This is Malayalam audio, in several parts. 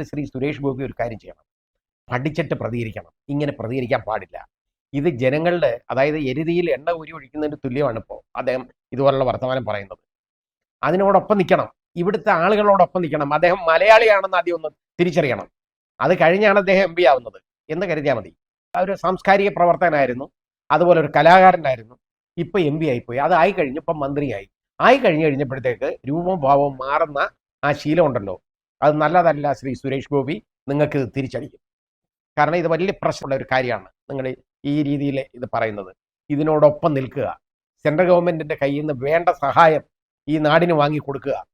ഇതിൽ ശ്രീ സുരേഷ് ഗോപി ഒരു കാര്യം ചെയ്യണം. പഠിച്ചിട്ട് പ്രതികരിക്കണം. ഇങ്ങനെ പ്രതികരിക്കാൻ പാടില്ല. ഇത് ജനങ്ങളുടെ അതായത് എരുതിയിൽ എണ്ണ ഊരി ഒഴിക്കുന്നതിന് തുല്യമാണ് ഇപ്പോൾ അദ്ദേഹം ഇതുപോലുള്ള വർത്തമാനം പറയുന്നത്. അതിനോടൊപ്പം നിൽക്കണം. ഇവിടുത്തെ ആളുകളോടൊപ്പം നിൽക്കണം. അദ്ദേഹം മലയാളിയാണെന്ന് ആദ്യം ഒന്ന് തിരിച്ചറിയണം. അത് കഴിഞ്ഞാണ് അദ്ദേഹം എം പി ആവുന്നത്. എന്ന് കരുതിയാൽ മതി. ഒരു സാംസ്കാരിക പ്രവർത്തകനായിരുന്നു. അതുപോലെ ഒരു കലാകാരനായിരുന്നു. ഇപ്പൊ എം പി ആയിപ്പോയി. അതായി ആയി കഴിഞ്ഞ് ഇപ്പം മന്ത്രിയായി. ആയി കഴിഞ്ഞു കഴിഞ്ഞപ്പോഴത്തേക്ക് രൂപവും ഭാവവും മാറുന്ന ആ ശീലം ഉണ്ടല്ലോ. അത് നല്ലതല്ല ശ്രീ സുരേഷ് ഗോപി. നിങ്ങൾക്ക് ഇത് തിരിച്ചടിക്കും കാരണം ഇത് വലിയ പ്രശ്നമുള്ള ഒരു കാര്യമാണ് നിങ്ങൾ ഈ രീതിയിൽ ഇത് പറയുന്നത്. ഇതിനോടൊപ്പം നിൽക്കുക. സെൻട്രൽ ഗവൺമെന്റിന്റെ കയ്യിൽ നിന്ന് വേണ്ട സഹായം ഈ നാടിന് വാങ്ങി കൊടുക്കുക.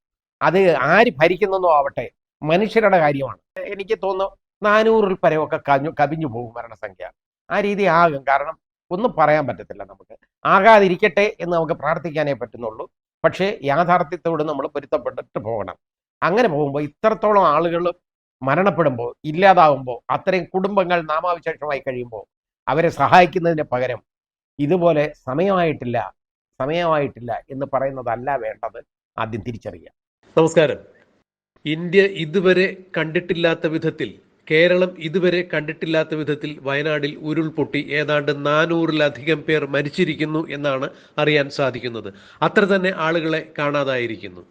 അത് ആര് ഭരിക്കുന്നതോ ആവട്ടെ മനുഷ്യരുടെ കാര്യമാണ്. എനിക്ക് തോന്നുന്നു നാനൂറിൽ പരമൊക്കെ കഞ്ഞു കവിഞ്ഞു പോകും മരണസംഖ്യ. ആ രീതി ആകും. കാരണം ഒന്നും പറയാൻ പറ്റത്തില്ല നമുക്ക്. ആകാതിരിക്കട്ടെ എന്ന് നമുക്ക് പ്രാർത്ഥിക്കാനേ പറ്റുന്നുള്ളൂ. പക്ഷേ യാഥാർത്ഥ്യത്തോട് നമ്മൾ പൊരുത്തപ്പെട്ടിട്ട് പോകണം. അങ്ങനെ പോകുമ്പോൾ ഇത്രത്തോളം ആളുകൾ മരണപ്പെടുമ്പോൾ ഇല്ലാതാവുമ്പോൾ അത്രയും കുടുംബങ്ങൾ നാമാവിശേഷമായി കഴിയുമ്പോൾ അവരെ സഹായിക്കുന്നതിന് പകരം ഇതുപോലെ സമയമായിട്ടില്ല സമയമായിട്ടില്ല എന്ന് പറയുന്നതല്ല വേണ്ടത് ആദ്യം തിരിച്ചറിയുക. നമസ്കാരം. ഇന്ത്യ ഇതുവരെ കണ്ടിട്ടില്ലാത്ത വിധത്തിൽ കേരളം ഇതുവരെ കണ്ടിട്ടില്ലാത്ത വിധത്തിൽ വയനാടിൽ ഉരുൾപൊട്ടി ഏതാണ്ട് നാനൂറിലധികം പേർ മരിച്ചിരിക്കുന്നു എന്നാണ് അറിയാൻ സാധിക്കുന്നത്. അത്ര തന്നെ ആളുകളെ കാണാതായിരിക്കുന്നു.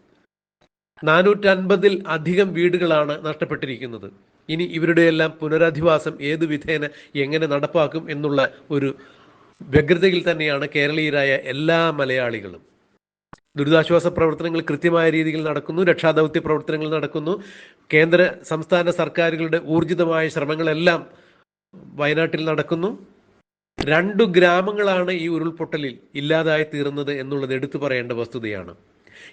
നാനൂറ്റൻപതിൽ അധികം വീടുകളാണ് നഷ്ടപ്പെട്ടിരിക്കുന്നത്. ഇനി ഇവരുടെയെല്ലാം പുനരധിവാസം ഏതു വിധേന എങ്ങനെ നടപ്പാക്കും എന്നുള്ള ഒരു വ്യഗ്രതയിൽ തന്നെയാണ് കേരളീയരായ എല്ലാ മലയാളികളും. ദുരിതാശ്വാസ പ്രവർത്തനങ്ങൾ കൃത്യമായ രീതിയിൽ നടക്കുന്നു രക്ഷാദൗത്യ പ്രവർത്തനങ്ങൾ നടക്കുന്നു. കേന്ദ്ര സംസ്ഥാന സർക്കാരുകളുടെ ഊർജിതമായ ശ്രമങ്ങളെല്ലാം വയനാട്ടിൽ നടക്കുന്നു. രണ്ടു ഗ്രാമങ്ങളാണ് ഈ ഉരുൾപൊട്ടലിൽ ഇല്ലാതായി തീർന്നത് എന്നുള്ളത് എടുത്തു പറയേണ്ട വസ്തുതയാണ്.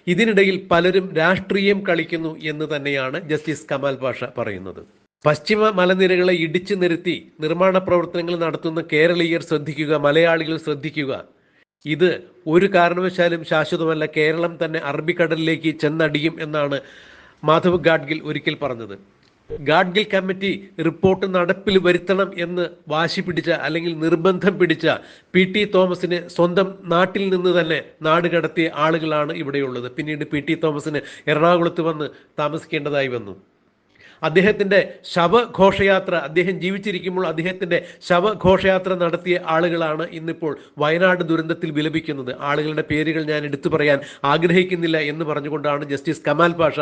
ഇതിനിടയിൽ പലരും രാഷ്ട്രീയം കളിക്കുന്നു എന്ന് തന്നെയാണ് ജസ്റ്റിസ് കമാൽ പാഷ പറയുന്നത്. പശ്ചിമ മലനിരകളെ ഇടിച്ചു നിരത്തി നിർമ്മാണ പ്രവർത്തനങ്ങൾ നടത്തുന്ന കേരളീയർ ശ്രദ്ധിക്കുക മലയാളികൾ ശ്രദ്ധിക്കുക. ഇത് ഒരു കാരണവശാലും ശാശ്വതമല്ല. കേരളം തന്നെ അറബിക്കടലിലേക്ക് ചെന്നടിയും എന്നാണ് മാധവ് ഗാഡ്ഗിൽ ഒരിക്കൽ പറഞ്ഞത്. ഗാഡ്ഗിൽ കമ്മിറ്റി റിപ്പോർട്ട് നടപ്പിൽ വരുത്തണം എന്ന് വാശി പിടിച്ച അല്ലെങ്കിൽ നിർബന്ധം പിടിച്ച പി ടി തോമസിന് സ്വന്തം നാട്ടിൽ നിന്ന് തന്നെ നാട് കടത്തിയ ആളുകളാണ് ഇവിടെയുള്ളത്. പിന്നീട് പി ടി തോമസിന് എറണാകുളത്ത് വന്ന് താമസിക്കേണ്ടതായി വന്നു. അദ്ദേഹത്തിന്റെ ശവഘോഷയാത്ര അദ്ദേഹം ജീവിച്ചിരിക്കുമ്പോൾ അദ്ദേഹത്തിന്റെ ശവഘോഷയാത്ര നടത്തിയ ആളുകളാണ് ഇന്നിപ്പോൾ വയനാട് ദുരന്തത്തിൽ വിലപിക്കുന്നത്. ആളുകളുടെ പേരുകൾ ഞാൻ എടുത്തു പറയാൻ ആഗ്രഹിക്കുന്നില്ല എന്ന് പറഞ്ഞുകൊണ്ടാണ് ജസ്റ്റിസ് കമാൽ പാഷ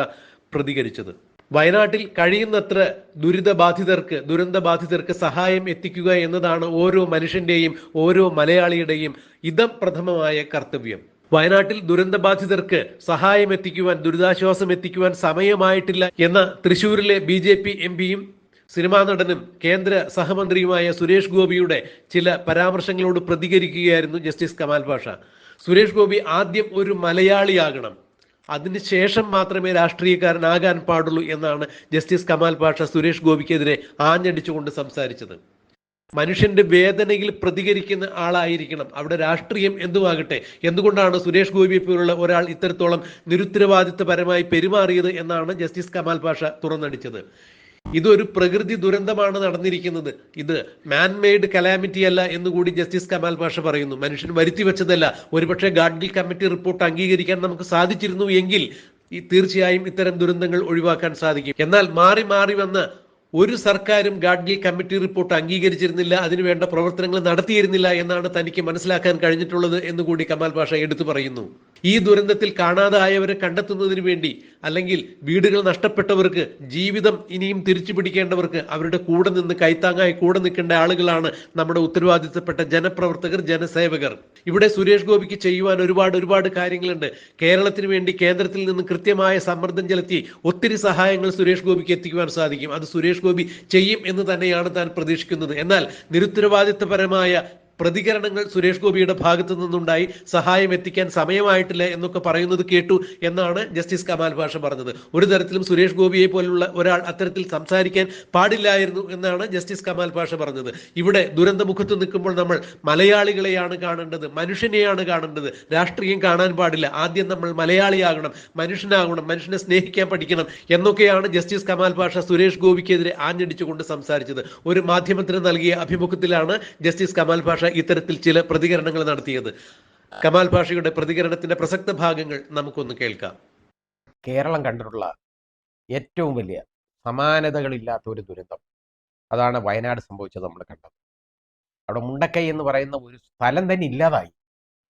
പ്രതികരിച്ചത്. വയനാട്ടിൽ കഴിയുന്നത്ര ദുരിതബാധിതർക്ക് ദുരന്തബാധിതർക്ക് സഹായം എത്തിക്കുക എന്നതാണ് ഓരോ മനുഷ്യന്റെയും ഓരോ മലയാളിയുടെയും ഇതം പ്രഥമമായ കർത്തവ്യം. വയനാട്ടിൽ ദുരന്തബാധിതർക്ക് സഹായം എത്തിക്കുവാൻ ദുരിതാശ്വാസം എത്തിക്കുവാൻ സമയമായിട്ടില്ല എന്ന തൃശൂരിലെ ബി ജെ പി എം പിയും സിനിമാ നടനും കേന്ദ്ര സഹമന്ത്രിയുമായ സുരേഷ് ഗോപിയുടെ ചില പരാമർശങ്ങളോട് പ്രതികരിക്കുകയായിരുന്നു ജസ്റ്റിസ് കമാൽ പാഷ. സുരേഷ് ഗോപി ആദ്യം ഒരു മലയാളിയാകണം. അതിനുശേഷം മാത്രമേ രാഷ്ട്രീയക്കാരനാകാൻ പാടുള്ളൂ എന്നാണ് ജസ്റ്റിസ് കമാൽ പാഷ സുരേഷ് ഗോപിക്കെതിരെ ആഞ്ഞടിച്ചുകൊണ്ട് സംസാരിച്ചത്. മനുഷ്യന്റെ വേദനയിൽ പ്രതികരിക്കുന്ന ആളായിരിക്കണം. അവിടെ രാഷ്ട്രീയം എന്തുമാകട്ടെ? എന്തുകൊണ്ടാണ് സുരേഷ് ഗോപിയെ പോലുള്ള ഒരാൾ ഇത്തരത്തോളം നിരുത്തരവാദിത്വപരമായി പെരുമാറിയത് എന്നാണ് ജസ്റ്റിസ് കമാൽ പാഷ തുറന്നടിച്ചത്. ഇതൊരു പ്രകൃതി ദുരന്തമാണ് നടന്നിരിക്കുന്നത്. ഇത് മാൻമെയ്ഡ് കലാമിറ്റി അല്ല എന്ന് കൂടി ജസ്റ്റിസ് കമാൽ പാഷ പറയുന്നു. മനുഷ്യൻ വരുത്തി വെച്ചതല്ല. ഒരുപക്ഷെ ഗാഡ്ഗിൽ കമ്മിറ്റി റിപ്പോർട്ട് അംഗീകരിക്കാൻ നമുക്ക് സാധിച്ചിരുന്നു എങ്കിൽ ഈ തീർച്ചയായും ഇത്തരം ദുരന്തങ്ങൾ ഒഴിവാക്കാൻ സാധിക്കും. എന്നാൽ മാറി മാറി വന്ന ഒരു സർക്കാരും ഗാഡ്ഗിൽ കമ്മിറ്റി റിപ്പോർട്ട് അംഗീകരിച്ചിരുന്നില്ല അതിനുവേണ്ട പ്രവർത്തനങ്ങൾ നടത്തിയിരുന്നില്ല എന്നാണ് തനിക്ക് മനസ്സിലാക്കാൻ കഴിഞ്ഞിട്ടുള്ളത് എന്നുകൂടി കമാൽ പാഷ എടുത്തു പറയുന്നു. ഈ ദുരന്തത്തിൽ കാണാതായവരെ കണ്ടെത്തുന്നതിന് വേണ്ടി അല്ലെങ്കിൽ വീടുകൾ നഷ്ടപ്പെട്ടവർക്ക് ജീവിതം ഇനിയും തിരിച്ചു പിടിക്കേണ്ടവർക്ക് അവരുടെ കൂടെ നിന്ന് കൈത്താങ്ങായി കൂടെ നിൽക്കേണ്ട ആളുകളാണ് നമ്മുടെ ഉത്തരവാദിത്തപ്പെട്ട ജനപ്രവർത്തകർ ജനസേവകർ. ഇവിടെ സുരേഷ് ഗോപിക്ക് ചെയ്യുവാൻ ഒരുപാട് ഒരുപാട് കാര്യങ്ങളുണ്ട്. കേരളത്തിന് വേണ്ടി കേന്ദ്രത്തിൽ നിന്ന് കൃത്യമായ സമ്മർദ്ദം ചെലുത്തി ഒത്തിരി സഹായങ്ങൾ സുരേഷ് ഗോപിക്ക് എത്തിക്കുവാൻ സാധിക്കും. അത് സുരേഷ് ഗോപി ചെയ്യും എന്ന് തന്നെയാണ് താൻ പ്രതീക്ഷിക്കുന്നത്. എന്നാൽ നിരുത്തരവാദിത്തപരമായ പ്രതികരണങ്ങൾ സുരേഷ് ഗോപിയുടെ ഭാഗത്തു നിന്നുണ്ടായി. സഹായം എത്തിക്കാൻ സമയമായിട്ടില്ല എന്നൊക്കെ പറയുന്നത് കേട്ടു എന്നാണ് ജസ്റ്റിസ് കമാൽ ഭാഷ പറഞ്ഞത്. ഒരു തരത്തിലും സുരേഷ് ഗോപിയെ പോലുള്ള ഒരാൾ അത്തരത്തിൽ സംസാരിക്കാൻ പാടില്ലായിരുന്നു എന്നാണ് ജസ്റ്റിസ് കമാൽ ഭാഷ പറഞ്ഞത്. ഇവിടെ ദുരന്തമുഖത്ത് നിൽക്കുമ്പോൾ നമ്മൾ മലയാളികളെയാണ് കാണേണ്ടത് മനുഷ്യനെയാണ് കാണേണ്ടത്. രാഷ്ട്രീയം കാണാൻ പാടില്ല. ആദ്യം നമ്മൾ മലയാളിയാകണം മനുഷ്യനാകണം മനുഷ്യനെ സ്നേഹിക്കാൻ പഠിക്കണം എന്നൊക്കെയാണ് ജസ്റ്റിസ് കമാൽ ഭാഷ സുരേഷ് ഗോപിക്കെതിരെ ആഞ്ഞടിച്ചുകൊണ്ട് സംസാരിച്ചത്. ഒരു മാധ്യമത്തിന് നൽകിയ അഭിമുഖത്തിലാണ് ജസ്റ്റിസ് കമാൽ ഭാഷ ഇത്തരത്തിൽ ചില പ്രതികരണങ്ങൾ നടത്തിയത്. കമാൽ ഭാഷയുടെ പ്രതികരണത്തിന്റെ പ്രസക്ത ഭാഗങ്ങൾ നമുക്കൊന്ന് കേൾക്കാം. കേരളം കണ്ടിട്ടുള്ള ഏറ്റവും വലിയ സമാനതകളില്ലാത്ത ഒരു ദുരന്തം. അതാണ് വയനാട് സംഭവിച്ചത് നമ്മൾ കണ്ടത്. അവിടെ മുണ്ടക്കൈ എന്ന് പറയുന്ന ഒരു സ്ഥലം തന്നെ ഇല്ലാതായി.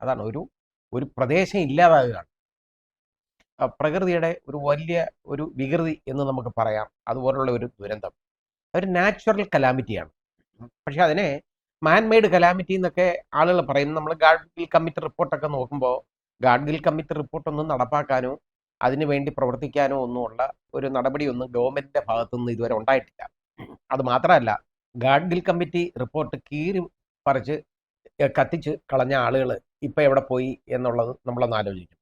അതാണ് ഒരു ഒരു പ്രദേശം ഇല്ലാതാകുകയാണ് പ്രകൃതിയുടെ ഒരു വലിയ ഒരു വികൃതി എന്ന് നമുക്ക് പറയാം. അതുപോലുള്ള ഒരു ദുരന്തം. ഒരു നാച്ചുറൽ കലാമിറ്റിയാണ് പക്ഷെ അതിനെ മാൻമെയ്ഡ് കലാമിറ്റി എന്നൊക്കെ ആളുകൾ പറയുന്നു നമ്മൾ ഗാഡ്ഗിൽ കമ്മിറ്റി റിപ്പോർട്ടൊക്കെ നോക്കുമ്പോൾ ഗാഡ്ഗിൽ കമ്മിറ്റി റിപ്പോർട്ടൊന്നും നടപ്പാക്കാനോ അതിനുവേണ്ടി പ്രവർത്തിക്കാനോ ഒന്നുമുള്ള ഒരു നടപടിയൊന്നും ഗവൺമെന്റിന്റെ ഭാഗത്തുനിന്ന് ഇതുവരെ ഉണ്ടായിട്ടില്ല. അത് മാത്രമല്ല ഗാഡ്ഗിൽ കമ്മിറ്റി റിപ്പോർട്ട് കീറി പറിച്ച് കത്തിച്ച് കളഞ്ഞ ആളുകൾ ഇപ്പം എവിടെ പോയി എന്നുള്ളത് നമ്മളൊന്ന് ആലോചിക്കും.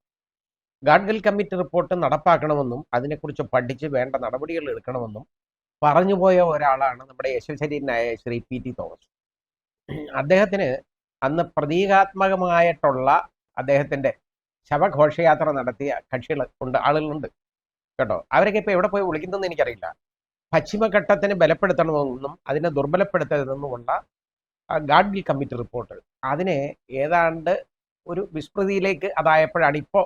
ഗാഡ്ഗിൽ കമ്മിറ്റി റിപ്പോർട്ട് നടപ്പാക്കണമെന്നും അതിനെക്കുറിച്ച് പഠിച്ച് വേണ്ട നടപടികൾ എടുക്കണമെന്നും പറഞ്ഞുപോയ ഒരാളാണ് നമ്മുടെ യശസ്വരീനായ ശ്രീ പി ടി തോമസ്. അദ്ദേഹത്തിന് അന്ന് പ്രതീകാത്മകമായിട്ടുള്ള അദ്ദേഹത്തിന്റെ ശവഘോഷയാത്ര നടത്തിയ കക്ഷികൾ ഉണ്ട് ആളുകളുണ്ട് കേട്ടോ. അവരൊക്കെ ഇപ്പോൾ എവിടെ പോയി വിളിക്കുന്നതെന്ന് എനിക്കറിയില്ല. പശ്ചിമഘട്ടത്തിന് ബലപ്പെടുത്തണമെന്നും അതിനെ ദുർബലപ്പെടുത്തരുതെന്നുമുള്ള ഗാഡ്ഗിൽ കമ്മിറ്റി റിപ്പോർട്ട്. അതിനെ ഏതാണ്ട് ഒരു വിസ്മൃതിയിലേക്ക് അതായപ്പോഴാണ് ഇപ്പോൾ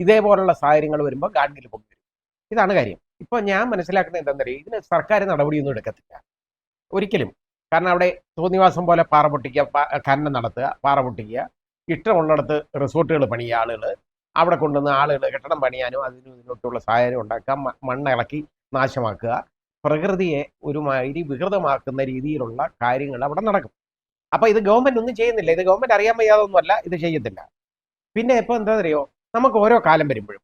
ഇതേപോലുള്ള സാഹചര്യങ്ങൾ വരുമ്പോൾ ഗാഡ്ഗിൽ പൊങ്ങി ഇതാണ് കാര്യം. ഇപ്പോൾ ഞാൻ മനസ്സിലാക്കുന്നത് എന്താണെന്നറിയാം? ഇതിന് സർക്കാർ നടപടിയൊന്നും എടുക്കത്തില്ല. ഒരിക്കലും. കാരണം അവിടെ തോന്നിവാസം പോലെ പാറ പൊട്ടിക്കുക ഖനനം നടത്തുക പാറ പൊട്ടിക്കുക. ഇഷ്ടമുള്ളിടത്ത് റിസോർട്ടുകൾ പണിയുക ആളുകൾ. അവിടെ കൊണ്ടുവന്ന് ആളുകൾ കെട്ടിടം പണിയാനും അതിനും ഇതിനൊക്കെയുള്ള സഹായം ഉണ്ടാക്കുക മണ്ണ് ഇളക്കി നാശമാക്കുക. പ്രകൃതിയെ ഒരു ഒരുമാതിരി വികൃതമാക്കുന്ന രീതിയിലുള്ള കാര്യങ്ങൾ അവിടെ നടക്കും. അപ്പോൾ ഇത് ഗവൺമെന്റ് ഒന്നും ചെയ്യുന്നില്ല. ഇത് ഗവൺമെന്റ് അറിയാൻ വയ്യാതൊന്നുമല്ല ഇത് ചെയ്യത്തില്ല. പിന്നെ ഇപ്പോൾ എന്താ അറിയോ? നമുക്ക് ഓരോ കാലം വരുമ്പോഴും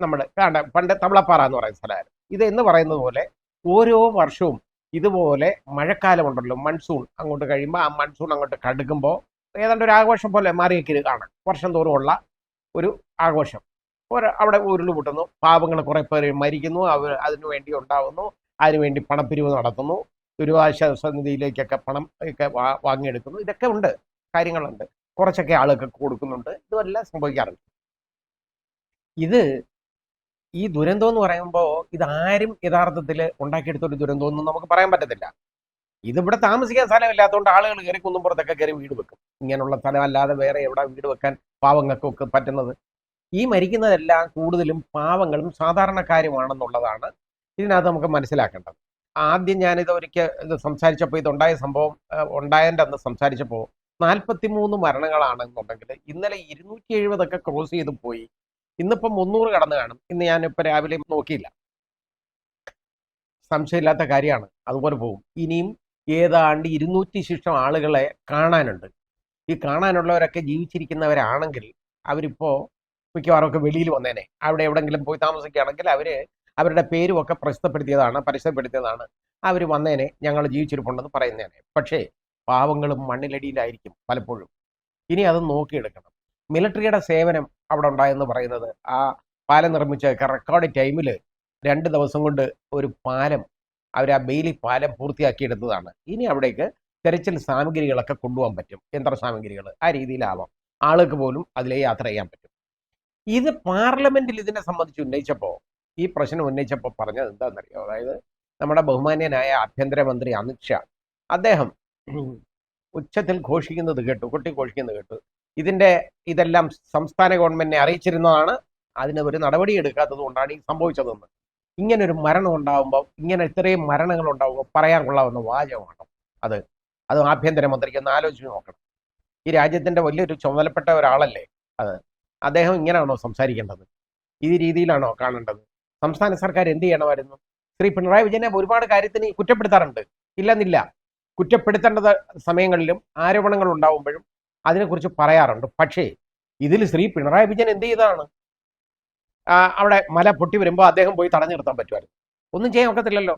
നമ്മൾ വേണ്ട പണ്ട് തവളപ്പാറ എന്ന് പറയുന്ന സ്ഥലമായിരുന്നു. ഇത് എന്ന് പറയുന്നത് പോലെ ഓരോ വർഷവും ഇതുപോലെ മഴക്കാലമുണ്ടല്ലോ മൺസൂൺ അങ്ങോട്ട് കഴിയുമ്പോൾ ആ മൺസൂൺ അങ്ങോട്ട് കടുക്കുമ്പോൾ ഏതാണ്ട് ഒരു ആഘോഷം പോലെ മാറിയേക്ക് കാണാം. വർഷം തോറുമുള്ള ഒരു ആഘോഷം. ഒരു അവിടെ ഉരുളുപൊട്ടുന്നു പാവങ്ങൾ കുറേ പേര് മരിക്കുന്നു അവർ അതിനു വേണ്ടി ഉണ്ടാവുന്നു അതിനുവേണ്ടി പണപ്പിരിവ് നടത്തുന്നു ദുരിതാശ്വാസ നിധിയിലേക്കൊക്കെ പണം ഒക്കെ വാങ്ങിയെടുക്കുന്നു. ഇതൊക്കെ ഉണ്ട് കാര്യങ്ങളുണ്ട്. കുറച്ചൊക്കെ ആളുകൾക്ക് കൊടുക്കുന്നുണ്ട്. ഇതുമെല്ലാം സംഭവിക്കാറുണ്ട്. ഇത് ഈ ദുരന്തം എന്ന് പറയുമ്പോൾ ഇത് ആരും യഥാർത്ഥത്തിൽ ഉണ്ടാക്കിയെടുത്ത ഒരു ദുരന്തം ഒന്നും നമുക്ക് പറയാൻ പറ്റത്തില്ല. ഇതിവിടെ താമസിക്കാൻ സ്ഥലമില്ലാത്തതുകൊണ്ട് ആളുകൾ കയറി കുന്നുംപുറത്തൊക്കെ കയറി വീട് വെക്കും. ഇങ്ങനെയുള്ള സ്ഥലമല്ലാതെ വേറെ എവിടെ വീട് വെക്കാൻ പാവങ്ങൾക്കൊക്കെ പറ്റുന്നത്? ഈ മരിക്കുന്നതെല്ലാം കൂടുതലും പാവങ്ങളും സാധാരണക്കാരുമാണെന്നുള്ളതാണ് ഇതിനകത്ത് നമുക്ക് മനസ്സിലാക്കേണ്ടത്. ആദ്യം ഞാനിത് ഒരിക്കൽ ഇത് സംസാരിച്ചപ്പോൾ ഇതുണ്ടായ സംഭവം ഉണ്ടായതിന്റെ അന്ന് സംസാരിച്ചപ്പോൾ നാൽപ്പത്തി മൂന്ന് മരണങ്ങളാണെന്നുണ്ടെങ്കിൽ ഇന്നലെ ഇരുന്നൂറ്റി എഴുപതൊക്കെ ക്രോസ് ചെയ്ത് പോയി. ഇന്നിപ്പം മുന്നൂറ് കടന്നു കാണും. ഇന്ന് ഞാൻ ഇപ്പം രാവിലെ നോക്കിയില്ല. സംശയമില്ലാത്ത കാര്യമാണ്. അതുപോലെ പോകും. ഇനിയും ഏതാണ്ട് ഇരുന്നൂറ്റി ശിഷ്ടം ആളുകളെ കാണാനുണ്ട്. ഈ കാണാനുള്ളവരൊക്കെ ജീവിച്ചിരിക്കുന്നവരാണെങ്കിൽ അവരിപ്പോ മിക്കവാറും ഒക്കെ വെളിയിൽ വന്നേനെ. അവിടെ എവിടെങ്കിലും പോയി താമസിക്കുകയാണെങ്കിൽ അവർ അവരുടെ പേരും ഒക്കെ പ്രസിദ്ധപ്പെടുത്തിയതാണ് പരസ്യപ്പെടുത്തിയതാണ് അവർ വന്നേനെ ഞങ്ങൾ ജീവിച്ചിരിപ്പുണ്ടെന്ന് പറയുന്നേനെ. പക്ഷേ പാവങ്ങളും മണ്ണിലടിയിലായിരിക്കും പലപ്പോഴും. ഇനി അത് നോക്കിയെടുക്കണം. മിലിറ്ററിയുടെ സേവനം അവിടെ ഉണ്ടായെന്ന് പറയുന്നത്. ആ പാലം നിർമ്മിച്ച റെക്കോർഡ് ടൈമിൽ രണ്ട് ദിവസം കൊണ്ട് ഒരു പാലം അവർ ആ ബെയിലി പാലം പൂർത്തിയാക്കിയെടുത്തതാണ്. ഇനി അവിടേക്ക് തെരച്ചിൽ സാമഗ്രികളൊക്കെ കൊണ്ടുപോകാൻ പറ്റും. യന്ത്ര സാമഗ്രികൾ ആ രീതിയിലാവാം. ആളുകൾക്ക് പോലും അതിലെ യാത്ര ചെയ്യാൻ പറ്റും. ഇത് പാർലമെന്റിൽ ഇതിനെ സംബന്ധിച്ച് ഉന്നയിച്ചപ്പോൾ ഈ പ്രശ്നം ഉന്നയിച്ചപ്പോൾ പറഞ്ഞത് എന്താണെന്നറിയോ? അതായത് നമ്മുടെ ബഹുമാന്യനായ ആഭ്യന്തരമന്ത്രി അമിത്ഷാ അദ്ദേഹം ഉച്ചത്തിൽ ഘോഷിക്കുന്നത് കേട്ടു കൊട്ടി ഘോഷിക്കുന്നത് കേട്ടു. ഇതിന്റെ ഇതെല്ലാം സംസ്ഥാന ഗവൺമെന്റിനെ അറിയിച്ചിരുന്നതാണ്. അതിന് ഒരു നടപടി എടുക്കാത്തത് കൊണ്ടാണ് ഈ സംഭവിച്ചതെന്ന്. ഇങ്ങനെ ഒരു മരണം ഉണ്ടാകുമ്പോൾ ഇങ്ങനെ ഇത്രയും മരണങ്ങൾ ഉണ്ടാകുമ്പോൾ പറയാൻ കൊള്ളാവുന്ന വാചകമാണ് അത്. അത് ആഭ്യന്തരമന്ത്രിക്ക് ഒന്ന് ആലോചിച്ച് നോക്കണം. ഈ രാജ്യത്തിന്റെ വലിയൊരു ചുമതലപ്പെട്ട ഒരാളല്ലേ അത്? അദ്ദേഹം ഇങ്ങനെയാണോ സംസാരിക്കേണ്ടത്? ഈ രീതിയിലാണോ കാണേണ്ടത്? സംസ്ഥാന സർക്കാർ എന്ത് ചെയ്യണമായിരുന്നു? ശ്രീ പിണറായി വിജയനെ ഒരുപാട് കാര്യത്തിന് കുറ്റപ്പെടുത്താറുണ്ട്. ഇല്ലെന്നില്ല. കുറ്റപ്പെടുത്തേണ്ടത് സമയങ്ങളിലും ആരോപണങ്ങൾ ഉണ്ടാവുമ്പോഴും അതിനെക്കുറിച്ച് പറയാറുണ്ട്. പക്ഷേ ഇതിൽ ശ്രീ പിണറായി വിജയൻ എന്ത് ചെയ്തതാണ്? അവിടെ മല പൊട്ടി വരുമ്പോൾ അദ്ദേഹം പോയി തടഞ്ഞു നിർത്താൻ പറ്റുമായിരുന്നു. ഒന്നും ചെയ്യാൻ ഒക്കത്തില്ലല്ലോ.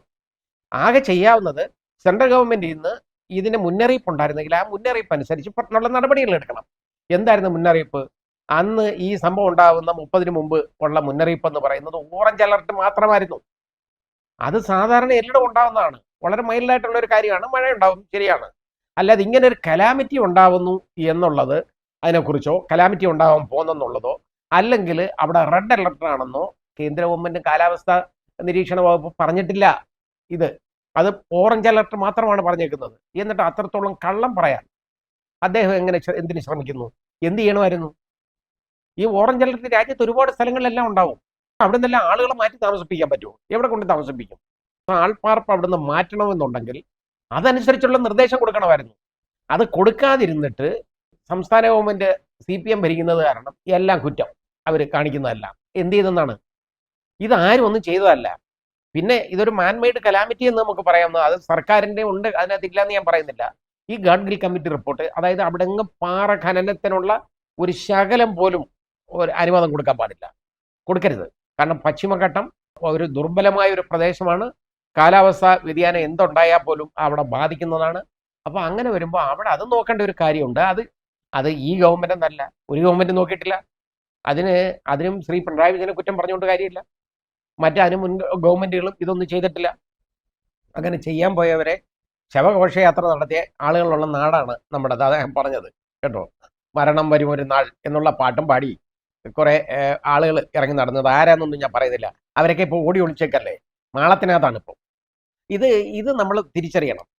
ആകെ ചെയ്യാവുന്നത് സെൻട്രൽ ഗവൺമെന്റിൽ നിന്ന് ഇതിന് മുന്നറിയിപ്പ് ഉണ്ടായിരുന്നെങ്കിൽ ആ മുന്നറിയിപ്പ് അനുസരിച്ച് ഉള്ള നടപടികൾ എടുക്കണം. എന്തായിരുന്നു മുന്നറിയിപ്പ്? അന്ന് ഈ സംഭവം ഉണ്ടാകുന്ന മുപ്പതിന് മുമ്പ് ഉള്ള മുന്നറിയിപ്പ് എന്ന് പറയുന്നത് ഓറഞ്ച് അലർട്ട് മാത്രമായിരുന്നു. അത് സാധാരണ എല്ലായിടും ഉണ്ടാകുന്നതാണ് വളരെ മൈൽഡായിട്ടുള്ള ഒരു കാര്യമാണ്. മഴ ഉണ്ടാവും ശരിയാണ്. അല്ലാതെ ഇങ്ങനെ ഒരു കലാമിറ്റി ഉണ്ടാവുന്നു എന്നുള്ളത് അതിനെക്കുറിച്ചോ കലാമിറ്റി ഉണ്ടാവാൻ പോകുന്നെന്നുള്ളതോ അല്ലെങ്കിൽ അവിടെ റെഡ് അലർട്ട് ആണെന്നോ കേന്ദ്ര ഗവൺമെന്റ് കാലാവസ്ഥ നിരീക്ഷണ വകുപ്പ് പറഞ്ഞിട്ടില്ല ഇത്. അത് ഓറഞ്ച് അലർട്ട് മാത്രമാണ് പറഞ്ഞേക്കുന്നത്. എന്നിട്ട് അത്രത്തോളം കള്ളം പറയാൻ അദ്ദേഹം എങ്ങനെ എന്തിന് ശ്രമിക്കുന്നു? എന്ത് ചെയ്യണമായിരുന്നു? ഈ ഓറഞ്ച് അലർട്ട് രാജ്യത്ത് ഒരുപാട് സ്ഥലങ്ങളിലെല്ലാം ഉണ്ടാവും. അവിടെ നിന്നെല്ലാം ആളുകളെ മാറ്റി താമസിപ്പിക്കാൻ പറ്റുമോ? എവിടെ കൊണ്ട് താമസിപ്പിക്കും? ആൾപ്പാർപ്പ് അവിടെ നിന്ന് മാറ്റണമെന്നുണ്ടെങ്കിൽ അതനുസരിച്ചുള്ള നിർദ്ദേശം കൊടുക്കണമായിരുന്നു. അത് കൊടുക്കാതിരുന്നിട്ട് സംസ്ഥാന ഗവൺമെന്റ് സി പി എം ഭരിക്കുന്നത് കാരണം എല്ലാം കുറ്റം അവർ കാണിക്കുന്നതെല്ലാം. എന്ത് ചെയ്തെന്നാണ്? ഇതാരും ഒന്നും ചെയ്തതല്ല. പിന്നെ ഇതൊരു മാൻമെയ്ഡ് കലാമിറ്റി എന്ന് നമുക്ക് പറയാവുന്നത് അത് സർക്കാരിന്റെ ഉണ്ട് അതിനകത്ത് ഇല്ലാന്ന് ഞാൻ പറയുന്നില്ല. ഈ ഗാഡ്ഗിൽ കമ്മിറ്റി റിപ്പോർട്ട് അതായത് അവിടെ പാറ ഖനനത്തിനുള്ള ഒരു ശകലം പോലും ഒരു അനുവാദം കൊടുക്കാൻ പാടില്ല. കൊടുക്കരുത്. കാരണം പശ്ചിമഘട്ടം ഒരു ദുർബലമായ ഒരു പ്രദേശമാണ്. കാലാവസ്ഥ വ്യതിയാനം എന്തുണ്ടായാൽ പോലും അവിടെ ബാധിക്കുന്നതാണ്. അപ്പോൾ അങ്ങനെ വരുമ്പോൾ അവിടെ അത് നോക്കേണ്ട ഒരു കാര്യമുണ്ട്. അത് അത് ഈ ഗവൺമെന്റ് എന്നല്ല. ഒരു ഗവൺമെന്റ് നോക്കിയിട്ടില്ല. അതിന് അതിനും ശ്രീ പിണറായി വിജയനെ കുറ്റം പറഞ്ഞുകൊണ്ട് കാര്യമില്ല. മറ്റതിന് മുൻ ഗവൺമെന്റുകളും ഇതൊന്നും ചെയ്തിട്ടില്ല. അങ്ങനെ ചെയ്യാൻ പോയവരെ ശവഘോഷയാത്ര നടത്തിയ ആളുകളുള്ള നാടാണ് നമ്മുടെ അദ്ദേഹം പറഞ്ഞത് കേട്ടോ. മരണം വരും ഒരു നാൾ എന്നുള്ള പാട്ടും പാടി കുറെ ആളുകൾ ഇറങ്ങി നടന്നത്. ആരാന്നൊന്നും ഞാൻ പറയുന്നില്ല. അവരൊക്കെ ഇപ്പോൾ ഓടി ഒളിച്ചേക്കല്ലേ? മാളത്തിനകത്താണ് ഇപ്പോൾ ഇത് ഇത് നമ്മൾ തിരിച്ചറിയണം.